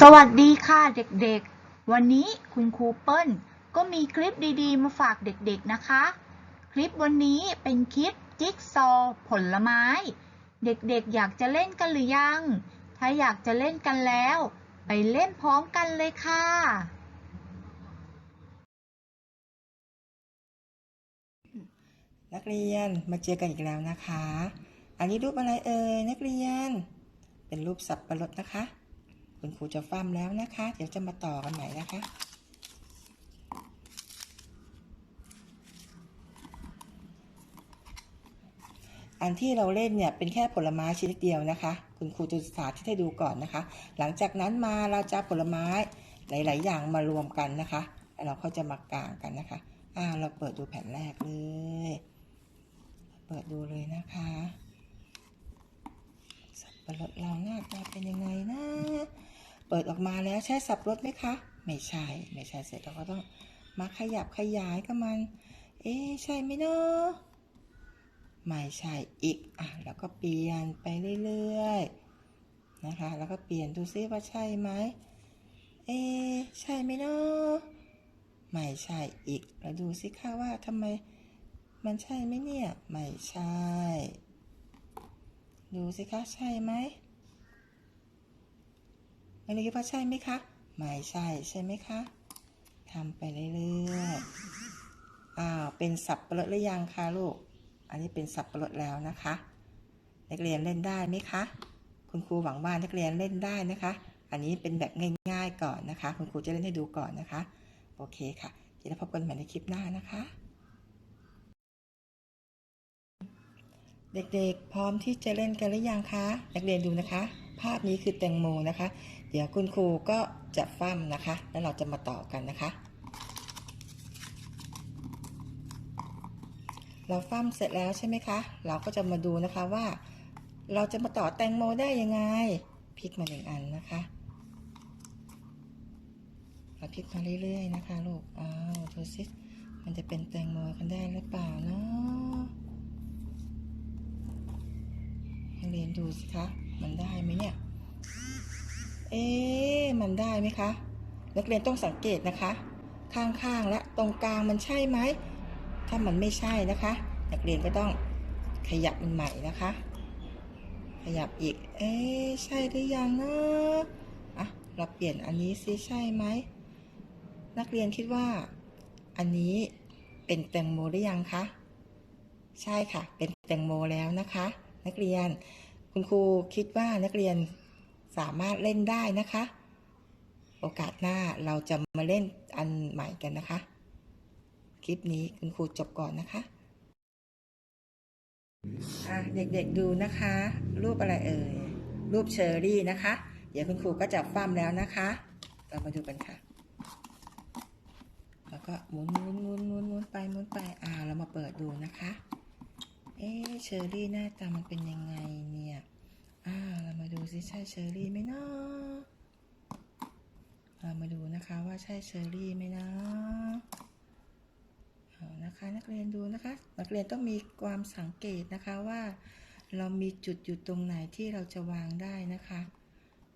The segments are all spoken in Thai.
สวัสดีค่ะเด็กๆ วันนี้คุณครูเปิ้ลก็มีคลิปดีๆ มาฝากเด็กๆนะคะ คลิปวันนี้เป็นคลิปจิ๊กซอผลไม้ เด็กๆ อยากจะเล่นกันหรือยัง ถ้าอยากจะเล่นกันแล้ว ไปเล่นพร้อมกันเลยค่ะ นักเรียนมาเจอกันอีกแล้วนะคะ อันนี้รูปอะไรเอ่ยนักเรียน เป็นรูปสับปะรดนะคะ คุณครูจะฟ้ามแล้วนะคะ เดี๋ยวจะมาต่อกันใหม่นะคะ อันที่เราเล่นเนี่ยเป็นแค่ผลไม้ชนิดเดียวนะคะ คุณครูจะสาธิตให้ดูก่อนนะคะ หลังจากนั้นมาเราจะผลไม้หลาย ๆ อย่างมารวมกันนะคะแล้วเราก็จะมากางกันนะคะอ่าเราเปิดดูแผ่นแรกเลย เปิดดูเลยนะคะสับปะรดเราหน้าตาเป็นยังไงนะ เปิดออกมาแล้วใช่สับรดไหมคะ ไม่ใช่ ไม่ใช่เสร็จเราก็ต้องมาขยับขยายกับมัน เอ๊ใช่ไหมเนาะไม่ใช่อีกอะแล้วก็เปลี่ยนไปเรื่อยๆนะคะ แล้วก็เปลี่ยนดูซิว่าใช่ไหมเอ๊ใช่ไหมเนาะไม่ใช่อีกแล้วดูสิคะว่าทำไมมันใช่ไหมเนี่ย ไม่ใช่ ดูสิคะใช่ไหม ไม่รู้คิดว่าใช่ไหมคะไม่ใช่ใช่ไหมคะทำไปเรื่อยๆอ้าวเป็นสับปะรดหรือยังคะลูก อันนี้เป็นสับปะรดแล้วนะคะ นักเรียนเล่นได้ไหมคะ คุณครูหวังว่านักเรียนเล่นได้นะคะ อันนี้เป็นแบบง่ายๆก่อนนะคะ คุณครูจะเล่นให้ดูก่อนนะคะ โอเคค่ะเดี๋ยวพบกันใหม่ในคลิปหน้านะคะ เด็กๆ พร้อมที่จะเล่นกันหรือยังคะ นักเรียนดูนะคะ ภาพนี้คือแตงโมนะคะ เดี๋ยวคุณครูก็จะฟั่มนะคะ แล้วเราจะมาต่อกันนะคะ เราฟั่มเสร็จแล้วใช่ไหมคะ เราก็จะมาดูนะคะว่า เราจะมาต่อแตงโมได้ยังไงพลิกมาหนึ่งอันนะคะเราพลิกมาเรื่อยๆนะคะลูกอ้าวดูสิมันจะเป็นแตงโมกันได้หรือเปล่าเนาะให้เรียนดูสิคะ มันได้ไหมเนี่ย เอ๊มันได้ไหมคะ นักเรียนต้องสังเกตนะคะ ข้างๆและตรงกลางมันใช่ไหม ถ้ามันไม่ใช่นะคะ นักเรียนก็ต้องขยับมันใหม่นะคะ ขยับอีก เอ๊ใช่หรือยังนะอะ เราเปลี่ยนอันนี้ซิใช่ไหม นักเรียนคิดว่า อันนี้เป็นแตงโมหรือยังคะ ใช่ค่ะ เป็นแตงโมแล้วนะคะ นักเรียน คุณครูคิดว่านักเรียนสามารถเล่นได้นะคะ โอกาสหน้าเราจะมาเล่นอันใหม่กันนะคะ คลิปนี้คุณครูจบก่อนนะคะะเด็กๆดูนะคะ รูปอะไรเอ่ย รูปเชอรี่นะคะ เดี๋ยวคุณครูก็จะฟั่มแล้วนะคะ เรามาดูกันค่ะ แล้วก็หมุนหมุนหมุนหมุนหมุนไปหมุนไป อ่า เรามาเปิดดูนะคะ อ๊เชอรี่หน้าตามันเป็นยังไงเนี่ยอ่าเรามาดูซิใช่เชอรี่ไหมเนาะเรามาดูนะคะว่าใช่เชอรี่ไหมนะเอานะคะนักเรียนดูนะคะ นักเรียนต้องมีความสังเกตนะคะว่า เรามีจุดอยู่ตรงไหนที่เราจะวางได้นะคะ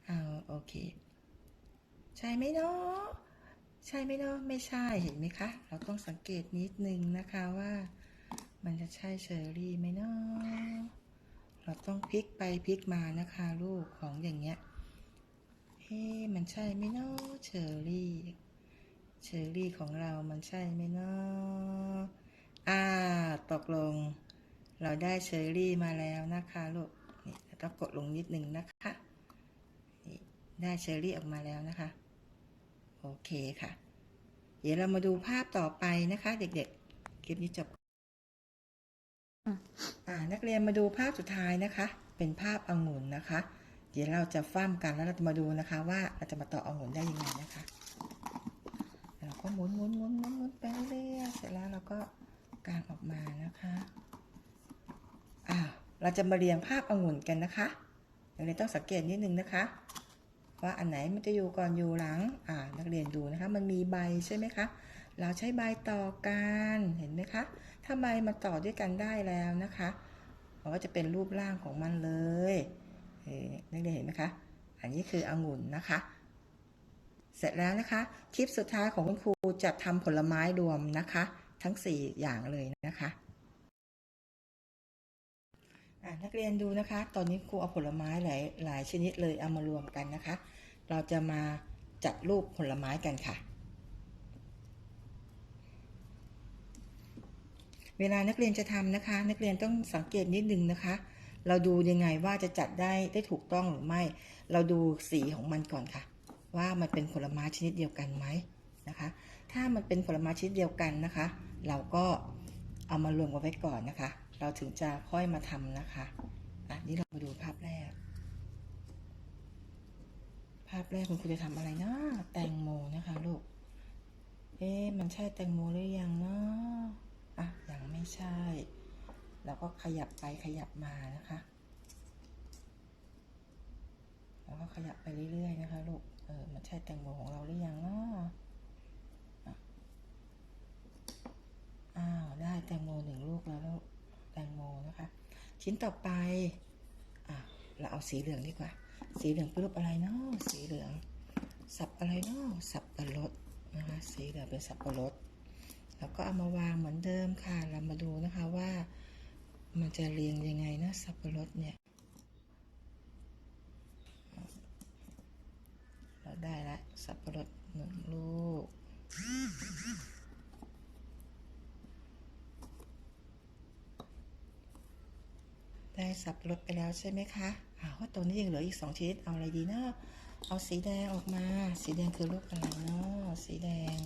เอาโอเค ใช่ไหมเนาะใช่ไหมเนาะไม่ใช่เห็นไหมคะ เราต้องสังเกตนิดนึงนะคะว่า มันจะใช่เชอรี่ไหมเนาะเราต้องพลิกไปพลิกมานะคะลูกของอย่างเงี้ยเฮ้มันใช่ไหมเนาะเชอรี่เชอรี่ของเรามันใช่ไหมเนาะอ่าตกลง เราได้เชอรี่มาแล้วนะคะลูกนี่ต้องกดลงนิดนึงนะคะนี่ได้เชอรี่ออกมาแล้วนะคะ โอเคค่ะ เดี๋ยวเรามาดูภาพต่อไปนะคะ เด็กๆคลิปนี้จบ นักเรียนมาดูภาพสุดท้ายนะคะ เป็นภาพองุ่นนะคะ เดี๋ยวเราจะฟ้ามกันแล้วเราจะมาดูนะคะว่าเราจะมาต่อองุ่นได้ยังไงนะคะ เราก็หมุนหมุนหมุนหมุนหมุนไปเรื่อยเสร็จแล้วเราก็กางออกมานะคะอ่าเราจะมาเรียงภาพองุ่นกันนะคะนักเรียนต้องสังเกตนิดนึงนะคะ ว่าอันไหนมันจะอยู่ก่อนอยู่หลัง อ่า นักเรียนดูนะคะ มันมีใบใช่ไหมคะ เราใช้ใบต่อกันเห็นไหมคะ ถ้าใบมาต่อด้วยกันได้แล้วนะคะมันก็จะเป็นรูปร่างของมันเลยเนักเรียนเห็นไหมคะ อันนี้คือองุ่นนะคะ เสร็จแล้วนะคะ คลิปสุดท้ายของคุณครูจะทำผลไม้รวมนะคะ ทั้ง 4 อย่างเลยนะคะอะนักเรียนดูนะคะ ตอนนี้ครูเอาผลไม้หลายหลายชนิดเลยเอามารวมกันนะคะ เราจะมาจัดรูปผลไม้กันค่ะ เวลานักเรียนจะทำนะคะ นักเรียนต้องสังเกตนิดนึงนะคะ เราดูยังไงว่าจะจัดได้ได้ถูกต้องหรือไม่ เราดูสีของมันก่อนค่ะ ว่ามันเป็นผลไม้ชนิดเดียวกันไหมนะคะ ถ้ามันเป็นผลไม้ชนิดเดียวกันนะคะ เราก็เอามารวมกันไว้ก่อนนะคะ เราถึงจะค่อยมาทำนะคะอะนี่เรามาดูภาพแรก ภาพแรกคุณครูจะทำอะไรนะแตงโมนะคะลูก เอ๊ะมันใช่แตงโมหรือยังเนาะ อะยังไม่ใช่ เราก็ขยับไปขยับมานะคะ แล้วก็ขยับไปเรื่อยๆนะคะลูก เออ มันใช่แตงโมของเราหรือยังเนาะอ้าว ได้แตงโมหนึ่งลูกแล้วแตงโมนะคะ ชิ้นต่อไป อะ เราเอาสีเหลืองดีกว่า สีเหลืองเป็นรูปอะไรเนาะสีเหลือง สับอะไรเนาะสับปะรดนะคะ สีเหลืองเป็นสับปะรด แล้วก็เอามาวางเหมือนเดิมค่ะ เรามาดูนะคะว่ามันจะเรียงยังไงนะสับปะรดเนี่ย เราได้ละสับปะรดหนึ่งลูก ได้สับปะรดไปแล้วใช่ไหมคะอ้าว่าตัวนี้ยังเหลืออีกสองชนิดเอาอะไรดีเนาะเอาสีแดงออกมา สีแดงคือลูกอะไรเนาะสีแดง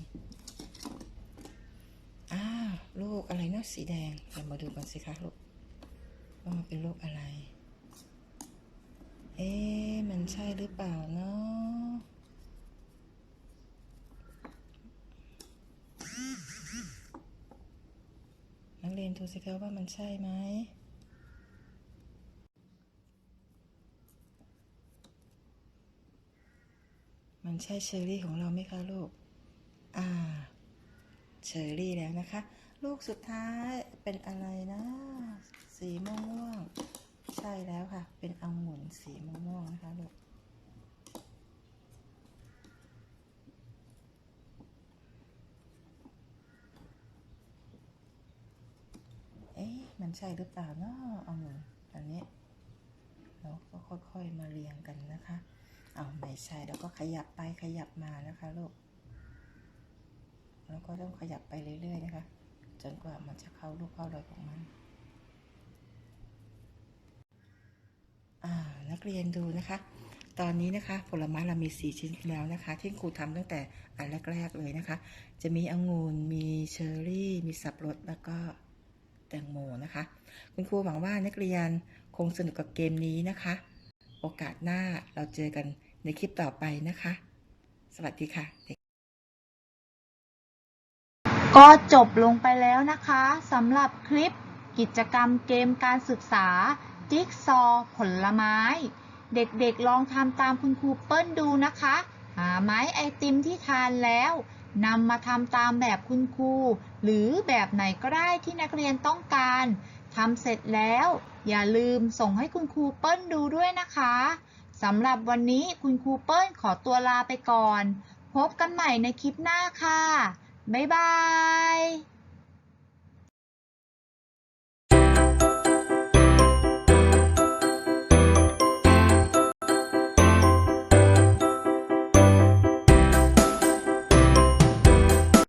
อ้าวลูกอะไรเนาะสีแดงเรามาดูกันสิคะลูกว่ามันเป็นลูกอะไร เอ๊ะมันใช่หรือเปล่าเนาะนักเรียนดูสิคะว่ามันใช่ไหมมันใช่เชอรี่ของเราไหมคะลูก อ่า เชอรี่แล้วนะคะ ลูกสุดท้ายเป็นอะไรนะ สีม่วงใช่แล้วค่ะ เป็นองุ่นสีม่วงนะคะลูกเอ๊ะมันใช่หรือเปล่าเนาะองุ่นอันนี้เราก็ค่อยๆมาเรียงกันนะคะ เอาไม่ใช่แล้วก็ขยับไปขยับมานะคะลูก แล้วก็ต้องขยับไปเรื่อยๆนะคะ จนกว่ามันจะเข้าลูกเข้ารอยของมันนักเรียนดูนะคะ ตอนนี้นะคะผลไม้เรามีสี่ชิ้นแล้วนะคะ ที่ครูทำตั้งแต่อันแรกๆเลยนะคะ จะมีองุ่นมีเชอร์รี่ มีสับปะรดแล้วก็แตงโมนะคะ คุณครูหวังว่านักเรียนคงสนุกกับเกมนี้นะคะ โอกาสหน้าเราเจอกันในคลิปต่อไปนะคะ สวัสดีค่ะ ก็จบลงไปแล้วนะคะสำหรับคลิปกิจกรรมเกมการศึกษา จิ๊กซอว์ผลไม้ เด็กๆลองทำตามคุณครูเปิ้ลดูนะคะ หาไม้ไอติมที่ทานแล้วนำมาทำตามแบบคุณครู หรือแบบไหนก็ได้ที่นักเรียนต้องการทำเสร็จแล้ว อย่าลืมส่งให้คุณครูเปิ้ลดูด้วยนะคะสำหรับวันนี้คุณครูเปิ้ลขอตัวลาไปก่อน พบกันใหม่ในคลิปหน้าค่ะ บ๊ายบาย